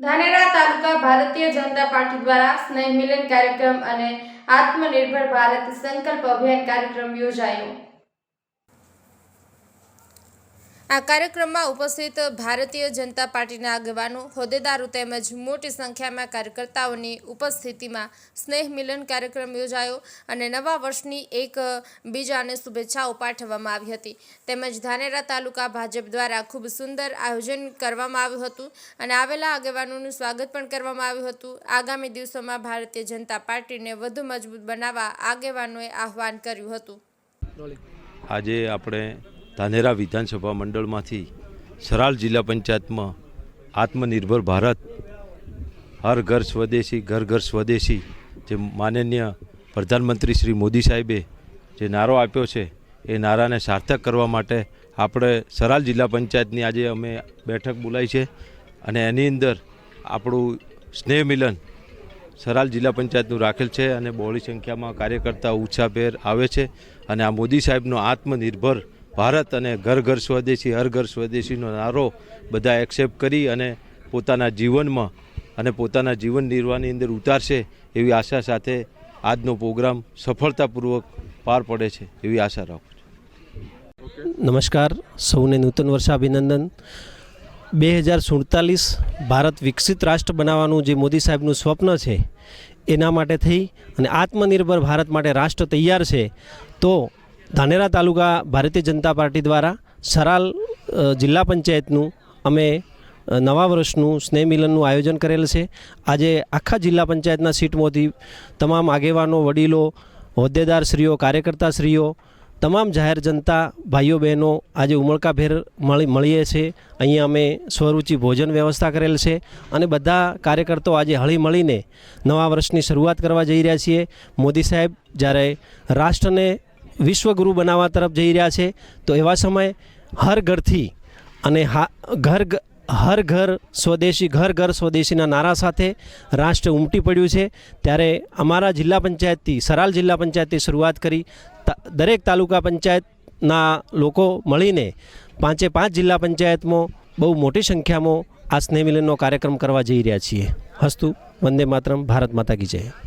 ધાનેરા તાલુકા Bharatiya Janata party દ્વારા સ્નેહ મિલન કાર્યક્રમ અને આત્મનિર્ભર ભારત સંકલ્પ અભિયાન કાર્યક્રમ યોજાયો. આ કાર્યક્રમમાં ઉપસ્થિત ભારતીય જનતા પાર્ટીના આગેવાનો, હોદ્દેદારો તેમજ મોટી સંખ્યામાં કાર્યકર્તાઓની ઉપસ્થિતિમાં સ્નેહ મિલન કાર્યક્રમ યોજાયો અને નવા વર્ષની એક બીજાને શુભેચ્છાઓ પાઠવવામાં આવી હતી. તેમજ ધાનેરા તાલુકા ભાજપ દ્વારા ખૂબ સુંદર આયોજન કરવામાં આવ્યું હતું અને આવેલા આગેવાનોનું સ્વાગત પણ કરવામાં આવ્યું હતું. આગામી દિવસોમાં ભારતીય જનતા પાર્ટીને વધુ મજબૂત બનાવવા આગેવાનોએ આહવાન કર્યું હતું. આજે આપણે ધાનેરા વિધાનસભા મંડળમાંથી સરાલ જિલ્લા પંચાયતમાં આત્મનિર્ભર ભારત, હર ઘર સ્વદેશી, ઘર ઘર સ્વદેશી જે માનનીય પ્રધાનમંત્રી શ્રી મોદી સાહેબે જે નારો આપ્યો છે, એ નારાને સાર્થક કરવા માટે આપણે સરાલ જિલ્લા પંચાયતની આજે અમે બેઠક બોલાવી છે અને એની અંદર આપણું સ્નેહ મિલન સરાલ જિલ્લા પંચાયતનું રાખેલ છે અને બહોળી સંખ્યામાં કાર્યકર્તા ઉત્સાહભેર આવે છે અને આ મોદી સાહેબનો આત્મનિર્ભર ભારત અને ઘર ઘર સ્વદેશી હર ઘર સ્વદેશીનો નારો બધા એક્સેપ્ટ કરી અને પોતાના જીવનમાં અને પોતાના જીવન નિર્વાહની અંદર ઉતારશે એવી આશા સાથે આજનો પ્રોગ્રામ સફળતાપૂર્વક પાર પડે છે એવી આશા રાખું છું. નમસ્કાર. સૌને નૂતન વર્ષ અભિનંદન બે હજાર સુડતાલીસ ભારત વિકસિત રાષ્ટ્ર બનાવવાનું જે મોદી સાહેબનું સ્વપ્ન છે, એના માટે થઈ અને આત્મનિર્ભર ભારત માટે રાષ્ટ્ર તૈયાર છે, તો ધાનેરા તાલુકા ભારતીય જનતા પાર્ટી દ્વારા સરાલ જિલ્લા પંચાયતનું અમે નવા વર્ષનું સ્નેહ મિલનનું આયોજન કરેલ છે. આજે આખા જિલ્લા પંચાયતના સીટમાંથી તમામ આગેવાનો, વડીલો, હોદ્દેદારશ્રીઓ, કાર્યકર્તાશ્રીઓ, તમામ જાહેર જનતા ભાઈઓ, બહેનો આજે ઉમળકાભેર મળી, મળીએ છીએ અહીંયા અમે સ્વરૂચિ ભોજન વ્યવસ્થા કરેલ છે અને બધા કાર્યકર્તાઓ આજે હળી મળીને નવા વર્ષની શરૂઆત કરવા જઈ રહ્યા છીએ. મોદી સાહેબ, જ્યારે રાષ્ટ્રને વિશ્વગુરુ બનાવવા તરફ જઈ રહ્યા છે. તો એવા સમયે હર ઘરથી અને હા, ઘર હર ઘર સ્વદેશી, ઘર ઘર સ્વદેશીના નારા સાથે રાષ્ટ્ર ઉમટી પડ્યું છે. ત્યારે અમારા જિલ્લા પંચાયતથી, સરાલ જિલ્લા પંચાયતથી શરૂઆત કરી દરેક તાલુકા પંચાયતના લોકો મળીને પાંચે પાંચ જિલ્લા પંચાયતમાં બહુ મોટી સંખ્યામાં આ સ્નેહ કાર્યક્રમ કરવા જઈ રહ્યા છીએ. હસ્તુ, વંદે માતરમ, ભારત માતા કી જય.